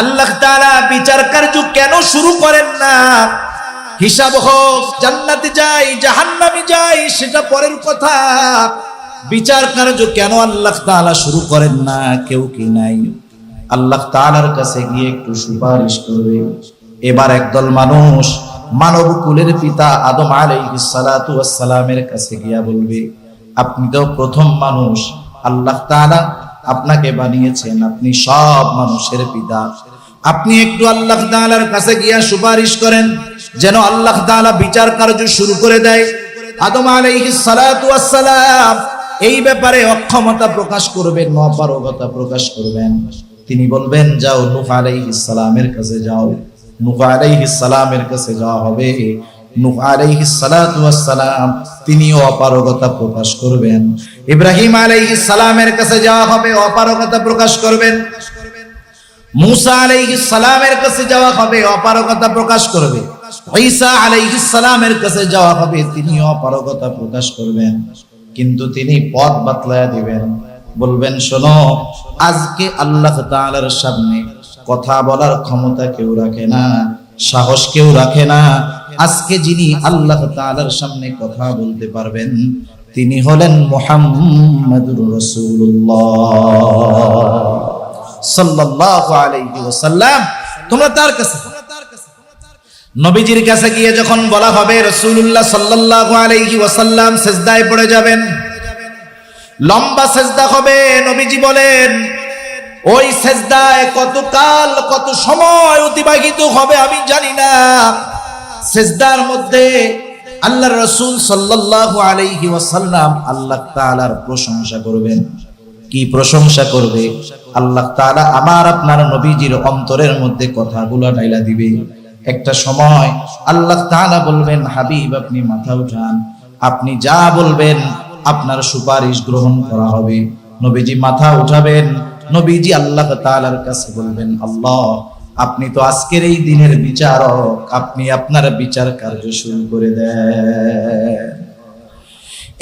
আল্লাহ তাআলা বিচার কার্য কেন শুরু করেন না? হিসাব হোক, জান্নাতে যাই, জাহান্নামে যাই, সেটা পরের কথা। বিচার কার্য কেন আল্লাহ তাআলা শুরু করেন না? কেউ কি নাই? আল্লাহ তাআলার কাছে গিয়ে একটু সুপারিশ করবে। এবার একদল মানুষ মানব কুলের পিতা আদম আলাইহিস সালাতু সালামের কাছে গিয়া বলবে আপনি তো প্রথম মানুষ, আল্লাহ তাআলা আপনাকে বানিয়েছেন। আপনি সব মানুষের পিতা। আপনি একটু আল্লাহ তাআলার কাছে গিয়া সুপারিশ করেন, যেন আল্লাহ তাআলা বিচার কার্য শুরু করে দেয়। আদম আলাইহিস সালাতু ওয়াস সালাম এই ব্যাপারে অক্ষমতা প্রকাশ করবেন, অপারগতা প্রকাশ করবেন। তিনি বলবেন, যাও নূহ আলাইহিস সালামের কাছে যাও। নূহ আলাইহিস সালামের কাছে যাওয়া হবে। নূহ আলাইহিস সালাতু ওয়াস তিনিও অপারগতা প্রকাশ করবেন। ইব্রাহিম আলাইহিস সালামের কাছে যাওয়া হবে, অপারগতা প্রকাশ করবেন। আলাইহিস সালামের কাছে যাওয়া হবে, অপারগতা প্রকাশ করবে। ঈসা আলাইহিস সালামের কাছে যাওয়া হবে, তিনিও অপারগতা প্রকাশ করবেন। কিন্তু তিনি পথ বাতলায়া দিবেন। বলবেন, শোনো, আজকে আল্লাহ তাআলার সামনে কথা বলার ক্ষমতা কেউ রাখে না, সাহস কেউ রাখে না আজকে যিনি আল্লাহ তাআলার সামনে কথা বলতে পারবেন, তিনি হলেন মুহাম্মাদুর রাসূলুল্লাহ সাল্লাল্লাহু আলাইহি ওয়াসাল্লাম। তোমরা তার কাছে নবীজির কাছে গিয়ে যখন বলা হবে রাসূলুল্লাহ সাল্লাল্লাহু আলাইহি ওয়াসাল্লাম সিজদায় পড়ে যাবেন, লম্বা সেজদা হবে, নবীজি বলেন, ওই সেজদায় কত কাল কত সময় অতিবাহিত হবে আমি জানি না। সেজদার মধ্যে আল্লাহ রসুল সাল্লাল্লাহু আলাইহি ওয়াসাল্লাম আল্লাহ তাআলার প্রশংসা করবেন। কি প্রশংসা করবে? আল্লাহ তাআলা আমার আপনার নবীজির অন্তরের মধ্যে কথাগুলো ডাইলা দিবে। একটা সময় আল্লাহ তাআলা বলবেন, হাবিব, আপনি মাথা উঠান। আপনি যা বলবেন আপনার সুপারিশ গ্রহণ করা হবে। নবীজি মাথা উঠাবেন। নবীজি আল্লাহ তাআলার কাছে বলবেন, আল্লাহ আপনি তো আজকের এই দিনের বিচারক, আপনি আপনার বিচার কার্য শুরু করে দেন।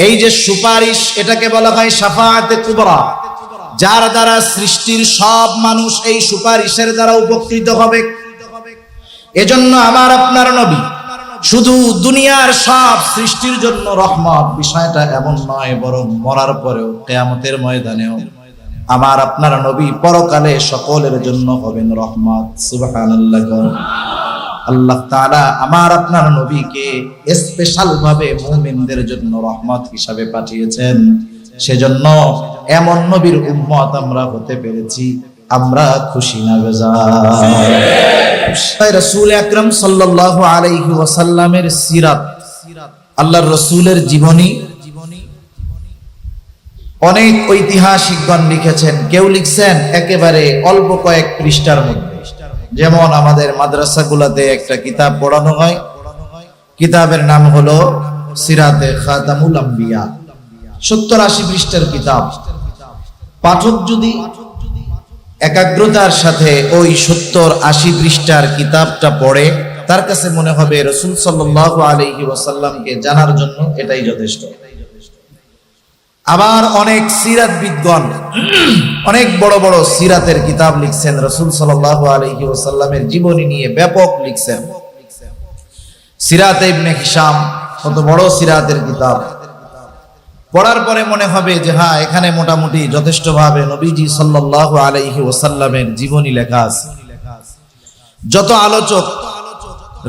এই যে সুপারিশ, এটাকে বলা হয় সাফায়াতে কুবরা। যার দ্বারা সৃষ্টির সব মানুষ এই সুপারিশের দ্বারা উপকৃত হবে। এজন্য আমার আপনার নবী, শুধু দুনিয়ার সব সৃষ্টির জন্য রহমত বিষয়টা এমন নয়, বরং মরার পরেও, কেয়ামতের ময়দানেও। আমার আপনার নবী পরকালে সকলের জন্য হবেন রহমত। আল্লাহ আমার আপনার নবীকে স্পেশাল ভাবে মুমিনদের জন্য রহমত হিসাবে পাঠিয়েছেন। সেজন্য এমন নবীর উম্মত আমরা হতে পেরেছি। আমরা খুশি না বেজার রাসূল আকরাম সাল্লাল্লাহু আলাইহি ওয়াসাল্লামের সিরাত, আল্লাহর রাসূলের জীবনী অনেক ঐতিহাসিকগণ লিখেছেন, কেউ লিখছেন একেবারে অল্প কয়েক পৃষ্ঠার মধ্যে। যেমন আমাদের মাদ্রাসাগুলোতে একটা কিতাব পড়ানো হয়, কিতাবের নাম হলো সিরাতে খাতামুল আম্বিয়া। সত্তর আশি পৃষ্ঠার কিতাব। পাঠক যদি একাগ্রতার সাথে ওই সত্তর আশি পৃষ্ঠার কিতাবটা পড়ে, তার কাছে মনে হবে রসুল সাল্লাহ আলহি ওয়াসাল্লামকে জানার জন্য এটাই যথেষ্ট। আবার অনেক সিরাত বিদ্গণ অনেক বড় বড় সিরাতের কিতাব লিখছেন, রসুল সাল্লাহ আলহি ওসাল্লামের জীবনী নিয়ে ব্যাপক লিখছেন। সিরাত ইবনে হিসাম কত বড় সিরাতের কিতাব। পড়ার পরে মনে হবে যে হ্যাঁ এখানে মোটামুটি যথেষ্টভাবে নবীজি সাল্লাহ আলাইহি ওসাল্লামের জীবনী লেখা আছে। যত আলোচক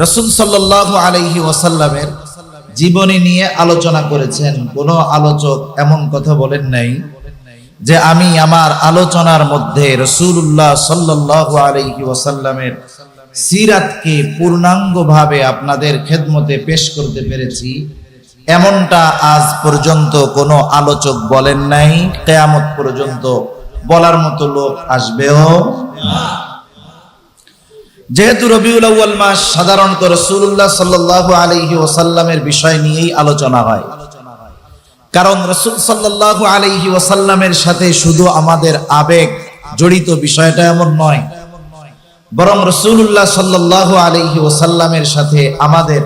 রসুল সাল্লাহ আলাইহি ওসাল্লামের জীবনী নিয়ে আলোচনা করেছেন, কোন আলোচক এমন কথা বলেন নাই যে আমি আমার আলোচনার মধ্যে রসুল্লাহ সাল্লাহ ওসাল্লামের সিরাতকে পূর্ণাঙ্গভাবে আপনাদের খেদমতে পেশ করতে পেরেছি। এমনটা আজ পর্যন্ত কোনো আলোচক বলেন নাই, কেয়ামত পর্যন্ত বলার মতো লোক আসবেও যেহেতু রবিউল আউ্য়াল মাস সাধারণত রসুল্লাহ সাল্লাহ আলহি ওসাল্লামের বিষয় নিয়েই আলোচনা হয়। কারণ রসুল সাল্লাহ আলহি ওসাল্লামের সাথে শুধু আমাদের আবেগ জড়িত বিষয়টা এমন নয়, বরং রসুল্লাহ সাল্লাহ আলহি ওসাল্লামের সাথে আমাদের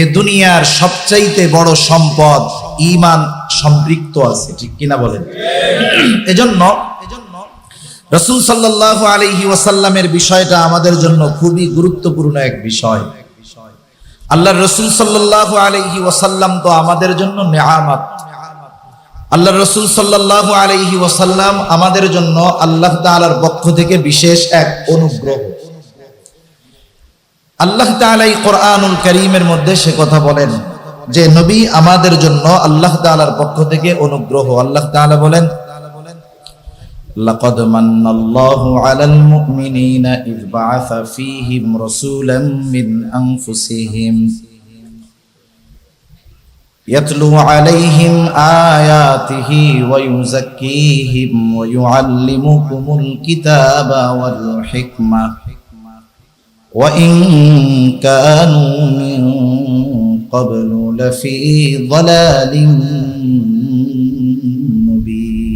এ দুনিয়ার সবচাইতে বড় সম্পদ ইমান সম্পৃক্ত আছে, ঠিক কিনা বলেন? এজন্য রসুল সাল্লাহ আলহি ওয়াসাল্লামের বিষয়টা আমাদের জন্য খুবই গুরুত্বপূর্ণ এক বিষয়। আল্লাহ রসুল সাল্লাহ আলহি ওয়াসাল্লাম তো আমাদের জন্য নেয়ামত। আল্লাহ রসুল সাল্লাহ আলহি ওয়াসাল্লাম আমাদের জন্য আল্লাহ তালার পক্ষ থেকে বিশেষ এক অনুগ্রহ। আল্লাহ তালাই কোরআনুল করিমের মধ্যে সে কথা বলেন যে, নবী আমাদের জন্য আল্লাহ তালার পক্ষ থেকে অনুগ্রহ। আল্লাহ তাআলা বলেন لقد من الله على المؤمنين إذ بعث فيهم رسولا من أنفسهم يتلو عليهم آياته ويزكيهم ويعلمكم الكتاب والحكمة. وإن كانوا من قبل لفي ضلال